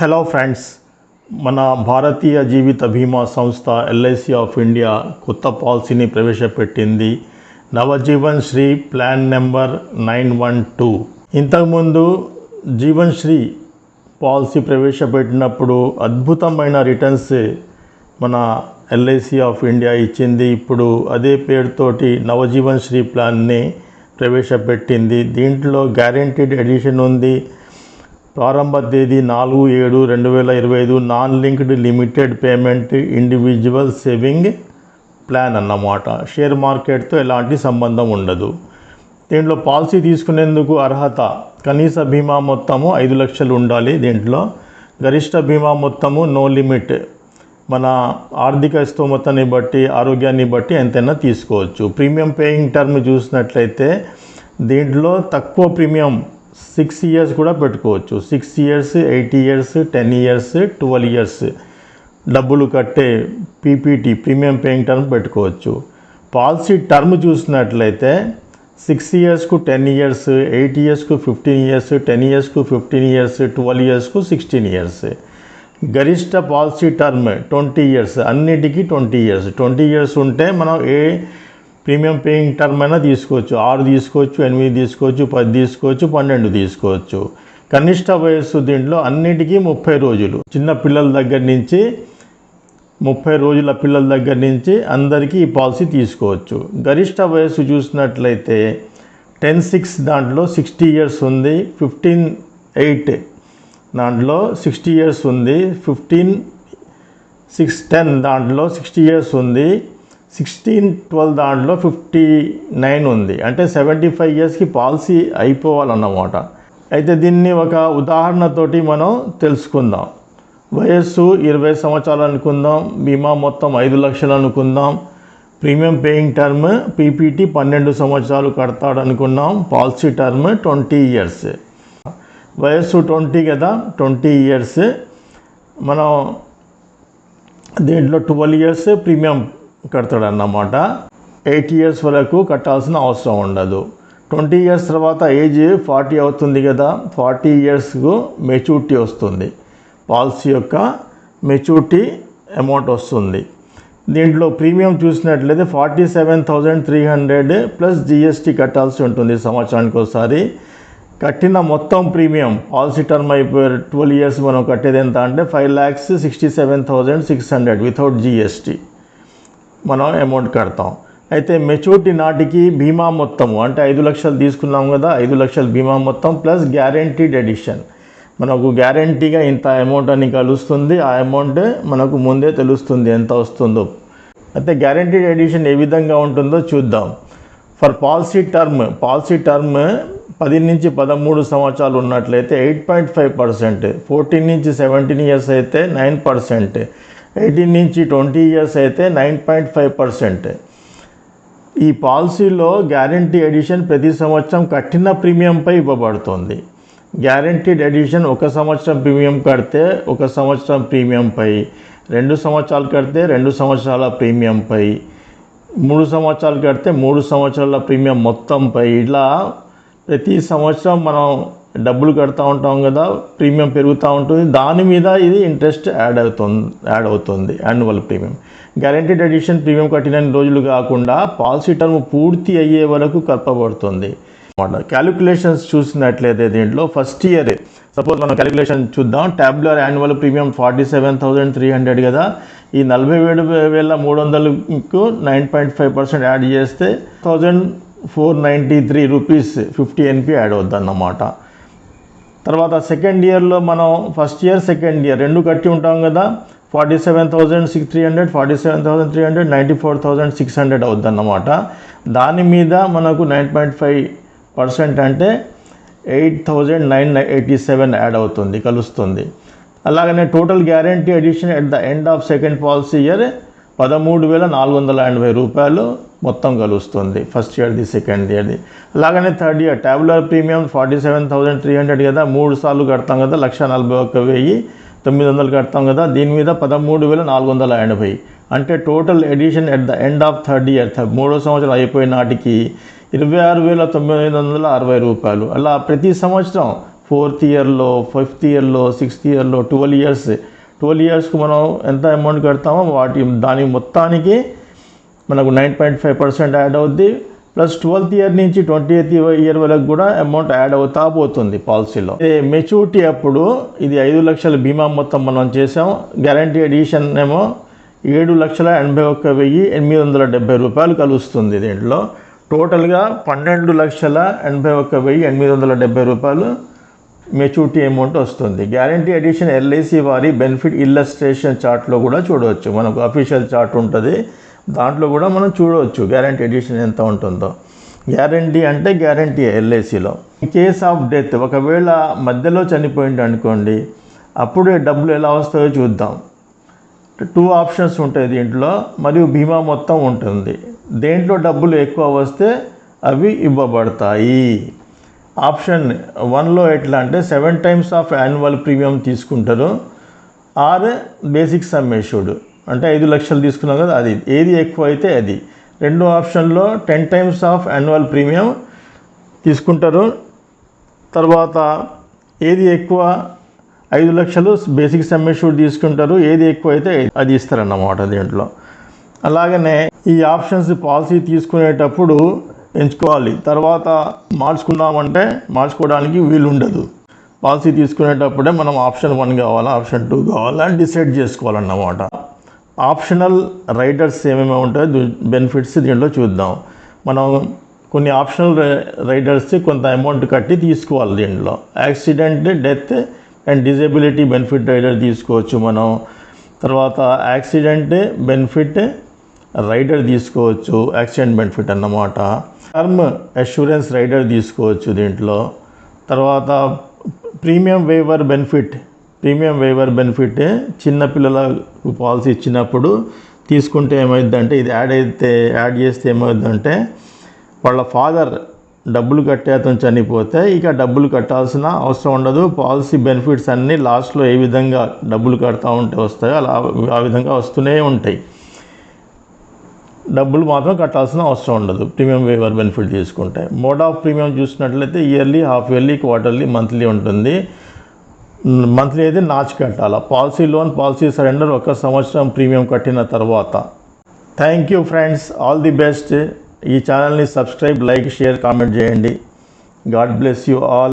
Hello friends మన భారతీయ జీవిత బీమా సంస్థ ఎల్ఐసి ఆఫ్ ఇండియా కొత్త పాలసీని ప్రవేశపెట్టింది. Navjeevan Shri plan number nine one two. ఇంతకుముందు జీవన్ శ్రీ పాలసీ ప్రవేశపెట్టినప్పుడు అద్భుతమైన రిటర్న్స్ మన ఎల్ఐసి ఆఫ్ ఇండియా ఇచ్చింది. ఇప్పుడు అదే పేరుతోటి నవజీవన్ శ్రీ ప్లాన్ని ప్రవేశపెట్టింది. దీంట్లో గ్యారెంటీడ్ ఎడిషన్ ఉంది. ప్రారంభ తేదీ నాలుగు ఏడు రెండు వేల ఇరవై ఐదు non linked limited payment individual saving plan అన్నమాట. షేర్ మార్కెట్తో ఎలాంటి సంబంధం ఉండదు. దీంట్లో పాలసీ తీసుకునేందుకు అర్హత కనీస బీమా మొత్తము ఐదు లక్షలు ఉండాలి దీంట్లో. గరిష్ట బీమా మొత్తము నో లిమిట్. మన ఆర్థిక స్తోమతని బట్టి ఆరోగ్యాన్ని బట్టి ఎంతైనా తీసుకోవచ్చు. ప్రీమియం పేయింగ్ టర్మ్ చూసినట్లయితే దీంట్లో తక్కువ ప్రీమియం సిక్స్ ఇయర్స్ కూడా పెట్టుకోవచ్చు. Six years eight years ten years twelve years డబ్బులు కట్టే పీపీటీ ప్రీమియం పేయింగ్ టర్మ్ పెట్టుకోవచ్చు. పాలసీ టర్మ్ చూసినట్లయితే సిక్స్ ఇయర్స్కు టెన్ ఇయర్స్ ఎయిట్ ఇయర్స్కు ఫిఫ్టీన్ ఇయర్స్ టెన్ ఇయర్స్కు ఫిఫ్టీన్ ఇయర్స్ ట్వెల్వ్ ఇయర్స్కు సిక్స్టీన్ ఇయర్స్. గరిష్ట పాలసీ టర్మ్ ట్వంటీ ఇయర్స్ అన్నిటికీ ట్వంటీ ఇయర్స్. ట్వంటీ ఇయర్స్ ఉంటే మనం ఏ ప్రీమియం పేయింగ్ టర్మ్ అయినా తీసుకోవచ్చు. ఆరు తీసుకోవచ్చు ఎనిమిది తీసుకోవచ్చు పది తీసుకోవచ్చు పన్నెండు తీసుకోవచ్చు. కనిష్ట వయస్సు దీంట్లో అన్నిటికీ ముప్పై రోజులు. చిన్న పిల్లల దగ్గర నుంచి ముప్పై రోజుల పిల్లల దగ్గర నుంచి అందరికీ ఈ పాలసీ తీసుకోవచ్చు. గరిష్ట వయస్సు చూసినట్లయితే టెన్ సిక్స్ దాంట్లో సిక్స్టీ ఇయర్స్ ఉంది ఫిఫ్టీన్ ఎయిట్ దాంట్లో సిక్స్టీ ఇయర్స్ ఉంది ఫిఫ్టీన్ సిక్స్ టెన్ దాంట్లో సిక్స్టీ ఇయర్స్ ఉంది సిక్స్టీన్ ట్వెల్వ్ దాంట్లో ఫిఫ్టీ నైన్ ఉంది. అంటే సెవెంటీ ఫైవ్ ఇయర్స్కి పాలసీ అయిపోవాలన్నమాట. అయితే దీన్ని ఒక ఉదాహరణతోటి మనం తెలుసుకుందాం. వయస్సు ఇరవై సంవత్సరాలు అనుకుందాం బీమా మొత్తం ఐదు లక్షలు అనుకుందాం ప్రీమియం పేయింగ్ టర్మ్ పీపీటీ పన్నెండు సంవత్సరాలు కడతాడు అనుకున్నాం పాలసీ టర్మ్ ట్వంటీ ఇయర్స్. వయస్సు ట్వంటీ కదా ట్వంటీ ఇయర్స్. మనం దీంట్లో ట్వెల్వ్ ఇయర్స్ ప్రీమియం కడతాడన్నమాట. ఎయిట్ ఇయర్స్ వరకు కట్టాల్సిన అవసరం ఉండదు. ట్వంటీ ఇయర్స్ తర్వాత ఏజ్ ఫార్టీ అవుతుంది కదా ఫార్టీ ఇయర్స్కు మెచ్యూరిటీ వస్తుంది. పాలసీ యొక్క మెచ్యూరిటీ అమౌంట్ వస్తుంది. దీంట్లో ప్రీమియం చూసినట్లయితే forty seven thousand three hundred plus GST కట్టాల్సి ఉంటుంది సంవత్సరానికి ఒకసారి. కట్టిన మొత్తం ప్రీమియం పాలసీ టర్మ్ అయిపోయి ట్వెల్వ్ ఇయర్స్ మనం కట్టేది ఎంత అంటే five lakhs sixty seven thousand six hundred without GST. మనం అమౌంట్ కడతాం. అయితే మెచ్యూరిటీ నాటికి బీమా మొత్తము అంటే ఐదు లక్షలు తీసుకున్నాం కదా ఐదు లక్షల బీమా మొత్తం ప్లస్ గ్యారంటీడ్ ఎడిషన్ మనకు గ్యారంటీగా ఇంత అమౌంట్ అని కలుస్తుంది ఆ అమౌంట్ మనకు ముందే తెలుస్తుంది ఎంత వస్తుందో. అయితే గ్యారంటీడ్ ఎడిషన్ ఏ విధంగా ఉంటుందో చూద్దాం. For policy term policy term పది నుంచి పదమూడు సంవత్సరాలు ఉన్నట్లయితే eight point five percent fourteen నుంచి సెవెంటీన్ ఇయర్స్ అయితే నైన్ పర్సెంట్ ఎయిటీన్ నుంచి ట్వంటీ ఇయర్స్ అయితే నైన్ పాయింట్ ఫైవ్ పర్సెంట్. ఈ పాలసీలో గ్యారంటీ ఎడిషన్ ప్రతి సంవత్సరం కట్టిన ప్రీమియంపై ఇవ్వబడుతుంది. గ్యారంటీడ్ ఎడిషన్ ఒక సంవత్సరం ప్రీమియం కడితే ఒక సంవత్సరం ప్రీమియంపై రెండు సంవత్సరాలు కడితే రెండు సంవత్సరాల ప్రీమియంపై మూడు సంవత్సరాలు కడితే మూడు సంవత్సరాల ప్రీమియం మొత్తంపై ఇలా ప్రతి సంవత్సరం మనం డబ్బులు కడతా ఉంటాం కదా ప్రీమియం పెరుగుతూ ఉంటుంది. దాని మీద ఇది ఇంట్రెస్ట్ యాడ్ అవుతుంది యాడ్ అవుతుంది annual premium guaranteed addition premium కట్టిన రోజులు కాకుండా పాలసీ టర్మ్ పూర్తి అయ్యే వరకు కలపబడుతుంది. అన్నమాట. క్యాలిక్యులేషన్స్ చూసినట్లయితే దీంట్లో ఫస్ట్ ఇయర్ సపోజ్ మనం క్యాలిక్యులేషన్ చూద్దాం. Tabular annual premium forty seven thousand three hundred కదా. ఈ నలభై ఏడు వేల మూడు వందలకు nine point five percent add చేస్తే thousand four ninety three rupees fifty NP add అవుద్ది అన్నమాట తర్వాత సెకండ్ ఇయర్లో మనం ఫస్ట్ ఇయర్ సెకండ్ ఇయర్ రెండు కట్టి ఉంటాం కదా. Forty seven thousand six three hundred forty seven thousand three hundred ninety four thousand six hundred అవుద్ది అన్నమాట దాని మీద మనకు నైన్ పాయింట్ ఫైవ్ పర్సెంట్ అంటే eight thousand nine eighty seven add అవుతుంది కలుస్తుంది. అలాగనే total guarantee addition at the end of second policy year పదమూడు వేల నాలుగు వందల ఎనభై రూపాయలు మొత్తం కలుస్తుంది. ఫస్ట్ ఇయర్ది సెకండ్ ఇయర్ది అలాగనే third year tabular premium forty seven thousand three hundred కదా మూడు సార్లు కడతాం కదా లక్ష నలభై ఒక్క వెయ్యి తొమ్మిది వందలు కడతాం కదా దీని మీద పదమూడు వేల నాలుగు వందల ఎనభై. అంటే total addition at the end of third year మూడో సంవత్సరం అయిపోయిన నాటికి ఇరవై ఆరు వేల తొమ్మిది వందల అరవై రూపాయలు. అలా ప్రతి సంవత్సరం ఫోర్త్ ఇయర్లో ఫిఫ్త్ ఇయర్లో సిక్స్త్ ఇయర్లో ట్వెల్వ్ ఇయర్స్ ట్వెల్వ్ ఇయర్స్కి మనం ఎంత అమౌంట్ కడతామో వాటి దాని మొత్తానికి మనకు nine point five percent add అవుద్ది. ప్లస్ ట్వెల్త్ ఇయర్ నుంచి ట్వంటీ ఎయిత్ ఇయర్ వరకు కూడా అమౌంట్ యాడ్ అవుతా పోతుంది పాలసీలో. మెచ్యూరిటీ అప్పుడు ఇది ఐదు లక్షల బీమా మొత్తం మనం చేసాం గ్యారంటీ ఎడిషన్ ఏమో ఏడు లక్షల ఎనభై ఒక్క వెయ్యి ఎనిమిది వందల డెబ్బై రూపాయలు కలుస్తుంది దీంట్లో. టోటల్గా పన్నెండు లక్షల ఎనభై ఒక్క వెయ్యి ఎనిమిది వందల డెబ్బై రూపాయలు మెచ్యూరిటీ అమౌంట్ వస్తుంది. గ్యారంటీ ఎడిషన్ ఎల్ఐసి వారి బెనిఫిట్ ఇల్లస్ట్రేషన్ చార్ట్లో కూడా చూడవచ్చు. మనకు అఫీషియల్ చార్ట్ ఉంటుంది. దాంట్లో కూడా మనం చూడవచ్చు గ్యారంటీ ఎడిషన్ ఎంత ఉంటుందో. గ్యారంటీ అంటే గ్యారంటీ ఎల్ఐసిలో ఇన్ కేస్ ఆఫ్ డెత్ ఒకవేళ మధ్యలో చనిపోయింది అనుకోండి అప్పుడు డబ్బులు ఎలా వస్తాయో చూద్దాం. టూ ఆప్షన్స్ ఉంటాయి దీంట్లో మరియు బీమా మొత్తం ఉంటుంది. దేంట్లో డబ్బులు ఎక్కువ వస్తే అవి ఇవ్వబడతాయి. ఆప్షన్ వన్లో ఎట్లా అంటే seven times of annual premium తీసుకుంటారు. ఆర్ బేసిక్ సమ్ ఇష్యూడ్ అంటే ఐదు లక్షలు తీసుకున్నాం కదా అది. ఏది ఎక్కువ అయితే అది. రెండో ఆప్షన్లో ten times of annual premium తీసుకుంటారు. తర్వాత ఏది ఎక్కువ ఐదు లక్షలు బేసిక్ సమ్మిష్యూడ్ తీసుకుంటారు. ఏది ఎక్కువ అయితే అది ఇస్తారన్నమాట దీంట్లో. అలాగనే ఈ ఆప్షన్స్ పాలసీ తీసుకునేటప్పుడు ఎంచుకోవాలి. తర్వాత మార్చుకున్నామంటే మార్చుకోవడానికి వీలు ఉండదు పాలసీ తీసుకునేటప్పుడే మనం ఆప్షన్ వన్ కావాలా ఆప్షన్ టూ కావాలా అని డిసైడ్ చేసుకోవాలన్నమాట. ఆప్షనల్ రైడర్స్ ఏమేమి ఉంటాయో బెనిఫిట్స్ దీంట్లో చూద్దాం. మనం కొన్ని ఆప్షనల్ రైడర్స్ కొంత అమౌంట్ కట్టి తీసుకోవాలి దీంట్లో. Accident death and disability benefit rider తీసుకోవచ్చు మనం. తర్వాత యాక్సిడెంట్ బెనిఫిట్ రైడర్ తీసుకోవచ్చు. యాక్సిడెంట్ బెనిఫిట్ అన్నమాట. టర్మ్ అష్యూరెన్స్ రైడర్ తీసుకోవచ్చు దీంట్లో. తర్వాత premium waiver benefit premium waiver benefit చిన్నపిల్లలకు పాలసీ ఇచ్చినప్పుడు తీసుకుంటే ఏమైందంటే ఇది యాడ్ అయితే యాడ్ చేస్తే ఏమైందంటే వాళ్ళ ఫాదర్ డబ్బులు కట్టే అతను చనిపోతే ఇక డబ్బులు కట్టాల్సిన అవసరం ఉండదు. పాలసీ బెనిఫిట్స్ అన్నీ లాస్ట్లో ఏ విధంగా డబ్బులు కడతా ఉంటే వస్తాయో అలా ఆ విధంగా వస్తూనే ఉంటాయి. డబ్బులు మాత్రం కట్టాల్సిన అవసరం ఉండదు. ప్రీమియం వేవర్ బెనిఫిట్ తీసుకుంటే. మోడ్ ఆఫ్ ప్రీమియం చూసినట్లయితే yearly half yearly quarterly monthly ఉంటుంది. మంత్లీ అయితే నాచ్ కట్టాలి? పాలసీ లోన్ పాలసీ సరెండర్ ఒక సంవత్సరం ప్రీమియం కట్టిన తర్వాత. Thank you friends all the best ఈ ఛానల్ని సబ్స్క్రైబ్ లైక్ షేర్ కామెంట్ చేయండి. God bless you all